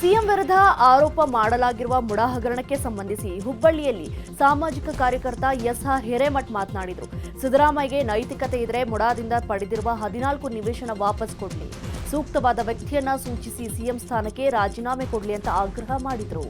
CM ವಿರುದ್ಧ ಆರೋಪ ಮಾಡಲಾಗಿರುವ ಮುಡಾ ಹಗರಣಕ್ಕೆ ಸಂಬಂಧಿಸಿ ಹುಬ್ಬಳ್ಳಿಯಲ್ಲಿ ಸಾಮಾಜಿಕ ಕಾರ್ಯಕರ್ತ ಎಸ್ ಆರ್ ಹಿರೇಮಠ್ ಮಾತನಾಡಿದರು. ಸಿದ್ದರಾಮಯ್ಯಗೆ ನೈತಿಕತೆ ಇದ್ರೆ ಮುಡಾದಿಂದ ಪಡೆದಿರುವ ಹದಿನಾಲ್ಕು ನಿವೇಶನ ವಾಪಸ್ ಕೊಡಲಿ. ಸೂಕ್ತವಾದ ವ್ಯಕ್ತಿಯನ್ನ ಸೂಚಿಸಿ ಸಿಎಂ ಸ್ಥಾನಕ್ಕೆ ರಾಜೀನಾಮೆ ಕೊಡಲಿ ಅಂತ ಆಗ್ರಹ ಮಾಡಿದರು.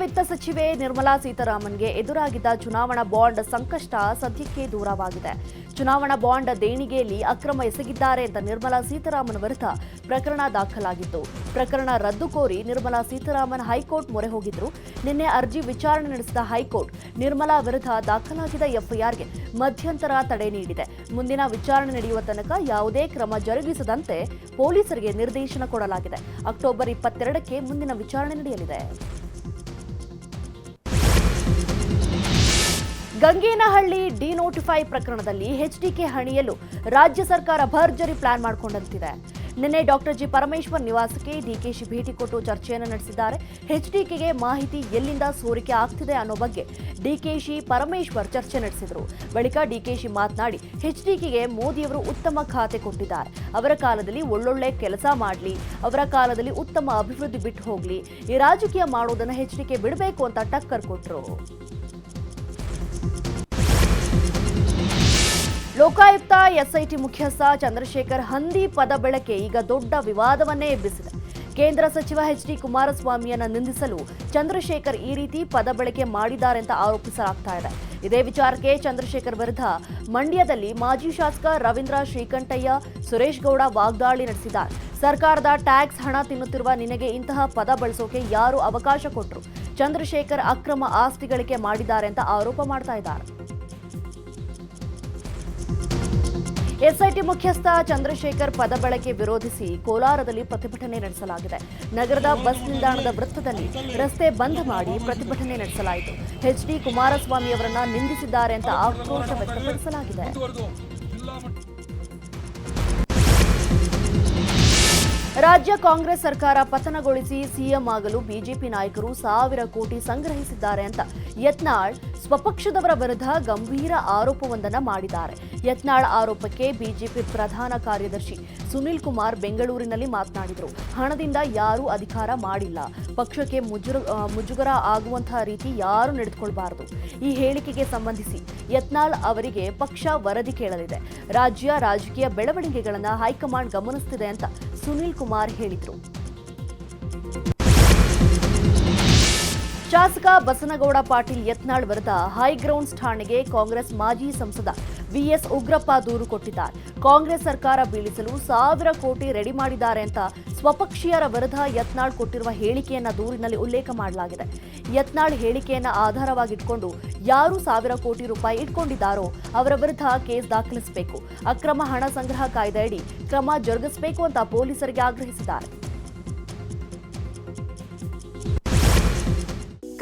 ವಿತ್ತ ಸಚಿವೆ ನಿರ್ಮಲಾ ಸೀತಾರಾಮನ್ಗೆ ಎದುರಾಗಿದ್ದ ಚುನಾವಣಾ ಬಾಂಡ್ ಸಂಕಷ್ಟ ಸದ್ಯಕ್ಕೆ ದೂರವಾಗಿದೆ. ಚುನಾವಣಾ ಬಾಂಡ್ ದೇಣಿಗೆಯಲ್ಲಿ ಅಕ್ರಮ ಎಸಗಿದ್ದಾರೆ ಅಂತ ನಿರ್ಮಲಾ ಸೀತಾರಾಮನ್ ವಿರುದ್ಧ ಪ್ರಕರಣ ದಾಖಲಾಗಿತ್ತು. ಪ್ರಕರಣ ರದ್ದು ಕೋರಿ ನಿರ್ಮಲಾ ಸೀತಾರಾಮನ್ ಹೈಕೋರ್ಟ್ ಮೊರೆ ಹೋಗಿದ್ರು. ನಿನ್ನೆ ಅರ್ಜಿ ವಿಚಾರಣೆ ನಡೆಸಿದ ಹೈಕೋರ್ಟ್ ನಿರ್ಮಲಾ ವಿರುದ್ಧ ದಾಖಲಾಗಿದ್ದ ಎಫ್ಐಆರ್ಗೆ ಮಧ್ಯಂತರ ತಡೆ ನೀಡಿದೆ. ಮುಂದಿನ ವಿಚಾರಣೆ ನಡೆಯುವ ತನಕ ಯಾವುದೇ ಕ್ರಮ ಜರುಗಿಸದಂತೆ ಪೊಲೀಸರಿಗೆ ನಿರ್ದೇಶನ ಕೊಡಲಾಗಿದೆ. ಅಕ್ಟೋಬರ್ ಇಪ್ಪತ್ತೆರಡಕ್ಕೆ ಮುಂದಿನ ವಿಚಾರಣೆ ನಡೆಯಲಿದೆ. ಗಂಗೇನಹಳ್ಳಿ ಡಿನೋಟಿಫೈ ಪ್ರಕರಣದಲ್ಲಿ ಎಚ್ಡಿಕೆ ಹಣಿಯಲು ರಾಜ್ಯ ಸರ್ಕಾರ ಭರ್ಜರಿ ಪ್ಲಾನ್ ಮಾಡಿಕೊಂಡಂತಿದೆ. ನಿನ್ನೆ ಡಾಕ್ಟರ್ ಜಿ ಪರಮೇಶ್ವರ್ ನಿವಾಸಕ್ಕೆ ಡಿಕೆಶಿ ಭೇಟಿ ಕೊಟ್ಟು ಚರ್ಚೆಯನ್ನು ನಡೆಸಿದ್ದಾರೆ. ಎಚ್ಡಿಕೆಗೆ ಮಾಹಿತಿ ಎಲ್ಲಿಂದ ಸೋರಿಕೆ ಆಗ್ತಿದೆ ಅನ್ನೋ ಬಗ್ಗೆ ಡಿಕೆಶಿ ಪರಮೇಶ್ವರ್ ಚರ್ಚೆ ನಡೆಸಿದರು. ಬಳಿಕ ಡಿಕೆಶಿ ಮಾತನಾಡಿ, ಎಚ್ಡಿಕೆಗೆ ಮೋದಿಯವರು ಉತ್ತಮ ಖಾತೆ ಕೊಟ್ಟಿದ್ದಾರೆ. ಅವರ ಕಾಲದಲ್ಲಿ ಒಳ್ಳೊಳ್ಳೆ ಕೆಲಸ ಮಾಡಲಿ, ಅವರ ಕಾಲದಲ್ಲಿ ಉತ್ತಮ ಅಭಿವೃದ್ಧಿ ಬಿಟ್ಟು ಹೋಗಲಿ, ಈ ರಾಜಕೀಯ ಮಾಡುವುದನ್ನು ಎಚ್ಡಿಕೆ ಬಿಡಬೇಕು ಅಂತ ಟಕ್ಕರ್ ಕೊಟ್ಟರು ಲೋಕಾಯುಕ್ತ ಎಸ್ಐಟಿ ಮುಖ್ಯಸ್ಥ ಚಂದ್ರಶೇಖರ್ ಹಂದಿ ಪದ ಬಳಕೆ ಈಗ ದೊಡ್ಡ ವಿವಾದವನ್ನೇ ಎಬ್ಬಿಸಿದೆ. ಕೇಂದ್ರ ಸಚಿವ ಎಚ್ ಡಿ ಕುಮಾರಸ್ವಾಮಿಯನ್ನ ನಿಂದಿಸಲು ಚಂದ್ರಶೇಖರ್ ಈ ರೀತಿ ಪದ ಬಳಕೆ ಮಾಡಿದ್ದಾರೆ ಅಂತ ಆರೋಪಿಸಲಾಗ್ತಾ ಇದೆ. ಇದೇ ವಿಚಾರಕ್ಕೆ ಚಂದ್ರಶೇಖರ್ ವಿರುದ್ಧ ಮಂಡ್ಯದಲ್ಲಿ ಮಾಜಿ ಶಾಸಕ ರವೀಂದ್ರ ಶ್ರೀಕಂಠಯ್ಯ, ಸುರೇಶ್ ಗೌಡ ವಾಗ್ದಾಳಿ ನಡೆಸಿದ್ದಾರೆ. ಸರ್ಕಾರದ ಟ್ಯಾಕ್ಸ್ ಹಣ ತಿನ್ನುತ್ತಿರುವ ನಿನಗೆ ಇಂತಹ ಪದ ಬಳಸೋಕೆ ಯಾರು ಅವಕಾಶ ಕೊಟ್ಟರು ಚಂದ್ರಶೇಖರ್ ಅಕ್ರಮ ಆಸ್ತಿ ಗಳಿಕೆ ಮಾಡಿದ್ದಾರೆ ಅಂತ ಆರೋಪ ಮಾಡ್ತಾ ಇದ್ದಾರೆ. ಎಸ್ಐಟಿ ಮುಖ್ಯಸ್ಥ ಚಂದ್ರಶೇಖರ್ ಪದ ಬಳಕೆ ವಿರೋಧಿಸಿ ಕೋಲಾರದಲ್ಲಿ ಪ್ರತಿಭಟನೆ ನಡೆಸಲಾಗಿದೆ. ನಗರದ ಬಸ್ ನಿಲ್ದಾಣದ ವೃತ್ತದಲ್ಲಿ ರಸ್ತೆ ಬಂದ್ ಮಾಡಿ ಪ್ರತಿಭಟನೆ ನಡೆಸಲಾಯಿತು. ಎಚ್ ಡಿ ಕುಮಾರಸ್ವಾಮಿ ಅವರನ್ನ ನಿಂದಿಸಿದ್ದಾರೆ ಅಂತ ಆಕ್ರೋಶ ವ್ಯಕ್ತಪಡಿಸಲಾಗಿದೆ. ರಾಜ್ಯ ಕಾಂಗ್ರೆಸ್ ಸರ್ಕಾರ ಪತನಗೊಳಿಸಿ ಸಿಎಂ ಆಗಲು ಬಿಜೆಪಿ ನಾಯಕರು ಸಾವಿರ ಕೋಟಿ ಸಂಗ್ರಹಿಸಿದ್ದಾರೆ ಅಂತ ಯತ್ನಾಳ್ ಸ್ವಪಕ್ಷದವರ ವಿರುದ್ಧ ಗಂಭೀರ ಆರೋಪವೊಂದನ್ನು ಮಾಡಿದ್ದಾರೆ. ಯತ್ನಾಳ್ ಆರೋಪಕ್ಕೆ ಬಿಜೆಪಿ ಪ್ರಧಾನ ಕಾರ್ಯದರ್ಶಿ ಸುನಿಲ್ ಕುಮಾರ್ ಬೆಂಗಳೂರಿನಲ್ಲಿ ಮಾತನಾಡಿದರು. ಹಣದಿಂದ ಯಾರೂ ಅಧಿಕಾರ ಮಾಡಿಲ್ಲ. ಪಕ್ಷಕ್ಕೆ ಮುಜುಗರ ಆಗುವಂತಹ ರೀತಿ ಯಾರು ನಡೆದುಕೊಳ್ಬಾರದು. ಈ ಹೇಳಿಕೆಗೆ ಸಂಬಂಧಿಸಿ ಯತ್ನಾಳ್ ಅವರಿಗೆ ಪಕ್ಷ ವರದಿ ಕೇಳಲಿದೆ. ರಾಜ್ಯ ರಾಜಕೀಯ ಬೆಳವಣಿಗೆಗಳನ್ನು ಹೈಕಮಾಂಡ್ ಗಮನಿಸುತ್ತಿದೆ ಅಂತ ಸುನಿಲ್ ಕುಮಾರ್ ಹೇಳಿದರು. ಶಾಸಕ ಬಸನಗೌಡ ಪಾಟೀಲ್ ಯತ್ನಾಳ್ ವಿರುದ್ಧ ಹೈಗ್ರೌಂಡ್ಸ್ ಠಾಣೆಗೆ ಕಾಂಗ್ರೆಸ್ ಮಾಜಿ ಸಂಸದ ವಿಎಸ್ ಉಗ್ರಪ್ಪ ದೂರು ಕೊಟ್ಟಿದ್ದಾರೆ. ಕಾಂಗ್ರೆಸ್ ಸರ್ಕಾರ ಬೀಳಿಸಲು ಸಾವಿರ ಕೋಟಿ ರೆಡಿ ಮಾಡಿದ್ದಾರೆ ಅಂತ ಸ್ವಪಕ್ಷೀಯರ ವಿರುದ್ಧ ಯತ್ನಾಳ್ ಕೊಟ್ಟಿರುವ ಹೇಳಿಕೆಯನ್ನ ದೂರಿನಲ್ಲಿ ಉಲ್ಲೇಖ ಮಾಡಲಾಗಿದೆ. ಯತ್ನಾಳ್ ಹೇಳಿಕೆಯನ್ನ ಆಧಾರವಾಗಿಟ್ಕೊಂಡು ಯಾರು ಸಾವಿರ ಕೋಟಿ ರೂಪಾಯಿ ಇಟ್ಕೊಂಡಿದ್ದಾರೋ ಅವರ ವಿರುದ್ಧ ಕೇಸ್ ದಾಖಲಿಸಬೇಕು. ಅಕ್ರಮ ಹಣ ಸಂಗ್ರಹ ಕಾಯ್ದೆಯಡಿ ಕ್ರಮ ಜರುಗಿಸಬೇಕು ಅಂತ ಪೊಲೀಸರಿಗೆ ಆಗ್ರಹಿಸಿದ್ದಾರೆ.